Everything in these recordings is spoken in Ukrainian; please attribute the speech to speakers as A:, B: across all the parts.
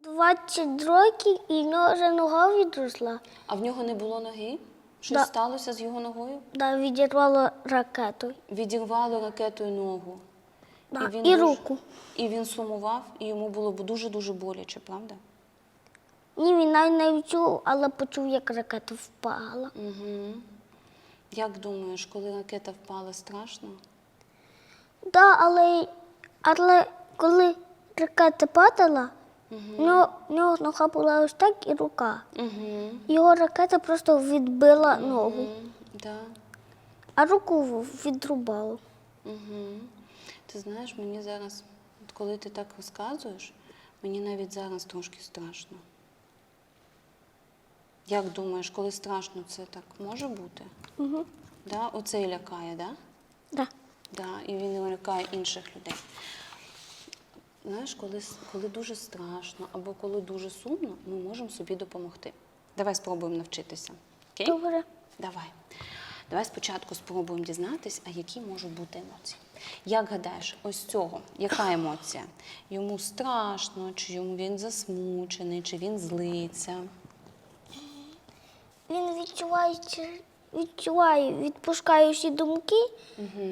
A: 20 років і вже нога відросла.
B: А в нього не було ноги? Щось
A: Да.
B: сталося з його ногою?
A: Да, відірвало ракетою.
B: Відірвало ракетою ногу.
A: Да, і
B: дуже-
A: руку.
B: І він сумував, і йому було б дуже-дуже боляче, правда?
A: Ні, він навіть не відчув, але почув, як ракета впала.
B: Угу. Як думаєш, коли ракета впала, страшно?
A: Да, але, але коли ракета падала, в нього, в нього нога була ось так і рука.
B: Угу.
A: Його ракета просто відбила ногу,
B: Да.
A: а руку відрубало.
B: Угу. Ти знаєш, мені зараз, от коли ти так розказуєш, мені навіть зараз трошки страшно. Як думаєш, коли страшно, це так може бути?
A: Угу.
B: Да? Оцей лякає, да?
A: Да.
B: Да, і він лякає інших людей. Знаєш, коли, коли дуже страшно або коли дуже сумно, ми можемо собі допомогти. Давай спробуємо навчитися. Окей?
A: Добре.
B: Давай. Давай спочатку спробуємо дізнатись, а які можуть бути емоції. Як гадаєш, ось цього, яка емоція? Йому страшно, чи йому він засмучений, чи він злиться?
A: Він відчуває, відчуває, відпускає всі думки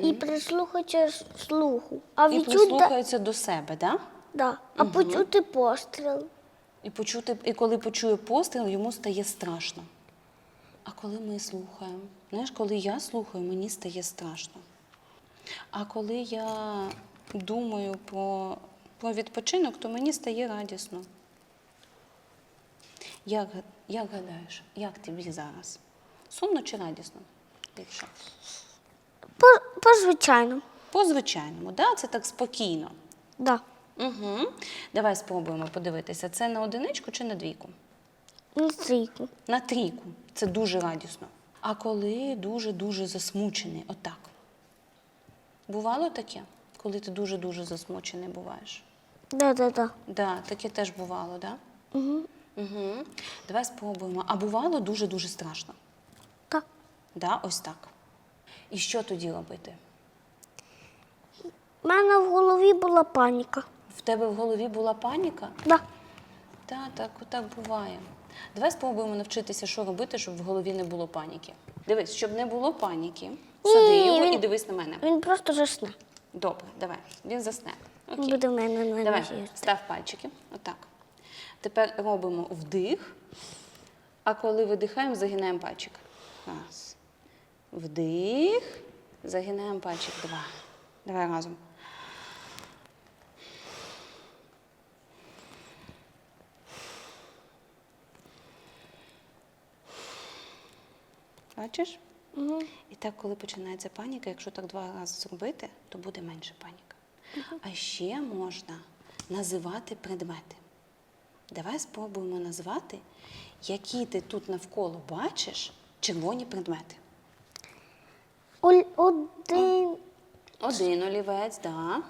A: і прислухається слуху. А
B: І
A: відчути,
B: прислухається до себе, да?
A: да, а почути постріл.
B: І, почути, і коли почує постріл, йому стає страшно. А коли ми слухаємо? Знаєш, коли я слухаю, мені стає страшно. А коли я думаю про, про відпочинок, то мені стає радісно. Як, га- як гадаєш, як тобі зараз? Сумно чи радісно? Більше?
A: По, по-звичайному.
B: По-звичайному, да? це так спокійно.
A: Да.
B: Угу. Давай спробуємо подивитися, це на одиничку чи на двійку?
A: На стрійку.
B: На трійку. Це дуже радісно. А коли дуже-дуже засмучений, отак. Бувало таке, коли ти дуже-дуже засмучений буваєш?
A: Да, да, да.
B: Да, таке теж бувало, да?
A: Угу.
B: Угу. Давай спробуємо. А бувало дуже-дуже страшно. Да? Ось так. І що тоді робити?
A: У мене в голові була паніка.
B: В тебе в голові була паніка?
A: Да.
B: Так, так, так буває. Давай спробуємо навчитися, що робити, щоб в голові не було паніки. Дивись, щоб не було паніки, сади його і дивись на мене.
A: Він просто засне.
B: Добре, давай. Він засне. Окей.
A: Буде в мене на
B: Давай,
A: нозі.
B: став пальчики. Отак. Тепер робимо вдих. А коли видихаємо, загинаємо пальчик. Раз. Вдих. Загинаємо пальчик. Два. Давай разом. Бачиш?
A: Угу.
B: І так, коли починається паніка, якщо так два рази зробити, то буде менше паніка. А ще можна називати предмети. Давай спробуємо назвати, які ти тут навколо бачиш червоні предмети.
A: Один.
B: Один олівець, так.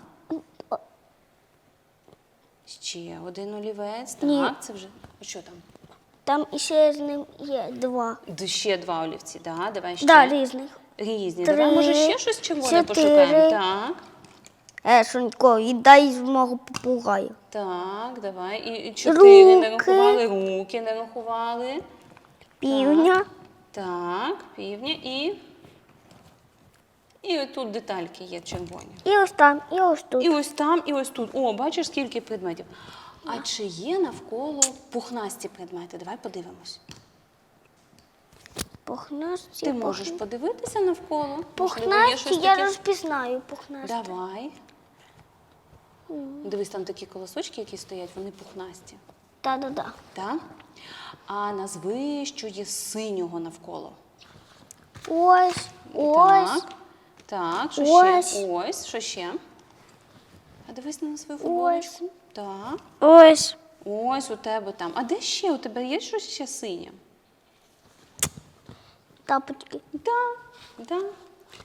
B: Ще один олівець,
A: Ні.
B: так. Це вже. Що там?
A: Там іще з ним є два.
B: Д- Ще два олівці, так. Давай ще.
A: Да, різних.
B: Різні.
A: Три,
B: Давай, може, ще щось червоне
A: чотири.
B: пошукаємо. Так.
A: Е, Шонько, віддай з мого попугаю.
B: Так, давай. І, і чотири не
A: Руки.
B: рахували, руки не рахували.
A: Півня.
B: Так, півня і. І отут детальки є червоні.
A: І ось там, і ось тут.
B: І ось там, і ось тут. О, бачиш, скільки предметів. А чи є навколо пухнасті предмети? Давай подивимось.
A: Пухнасті.
B: Ти можеш подивитися навколо? Можливо, є
A: Пухнасті
B: щось
A: я
B: таке?
A: розпізнаю пухнасті.
B: Давай. Дивись, там такі колосочки, які стоять, вони пухнасті.
A: Да-да-да.
B: Так? А назви, що є синього навколо.
A: Ось, ось.
B: Так. Так, що
A: Ось.
B: ще? Ось, що ще? А дивись на свою футболочку. Так.
A: Ось.
B: Ось у тебе там. А де ще? У тебе є щось ще синє?
A: Тапочки.
B: Так, да.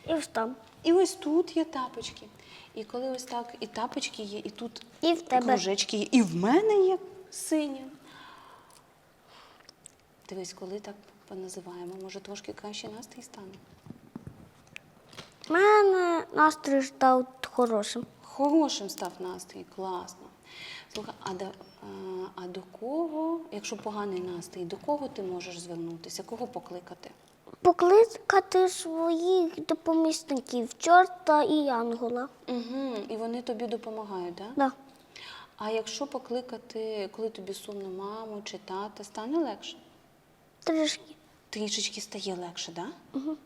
A: І ось там.
B: І ось тут є тапочки. І коли ось так і тапочки є, і тут
A: І в тебе.
B: кружечки є, і в мене є синє. Дивись, коли так поназиваємо, може трошки краще настрій стане.
A: У мене настрій став хорошим.
B: Хорошим став настрій, класно. Слухай, а до, а, до кого, якщо поганий настрій, до кого ти можеш звернутися? Кого покликати?
A: Покликати своїх допомісників, чорта і янгола.
B: Угу. І вони тобі допомагають, так?
A: Да.
B: А якщо покликати, коли тобі сумно маму чи тата, стане легше?
A: Трішки.
B: Трішечки стає легше, так? Да? Угу.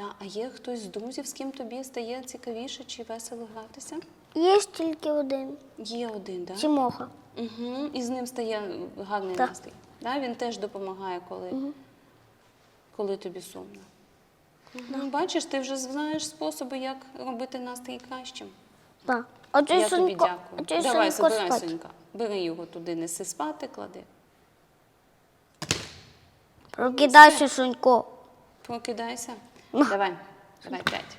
B: Та, а є хтось з друзів, з ким тобі стає цікавіше чи весело гратися?
A: Є тільки один.
B: Є один, так? Да?
A: Тімоха.
B: Угу. І з ним стає гарний
A: Так.
B: настрій. Да? Він теж допомагає, коли, коли тобі сумно. Ну, бачиш, ти вже знаєш способи, як робити настрій кращим.
A: Да. А
B: Я тобі
A: Сонько, а
B: дякую.
A: той
B: Давай,
A: Сонько
B: забирай,
A: спать.
B: Сонька. Бери його туди, неси спати, клади.
A: Прокидайся, Сонько.
B: Прокидайся. Давай, давай п'ять.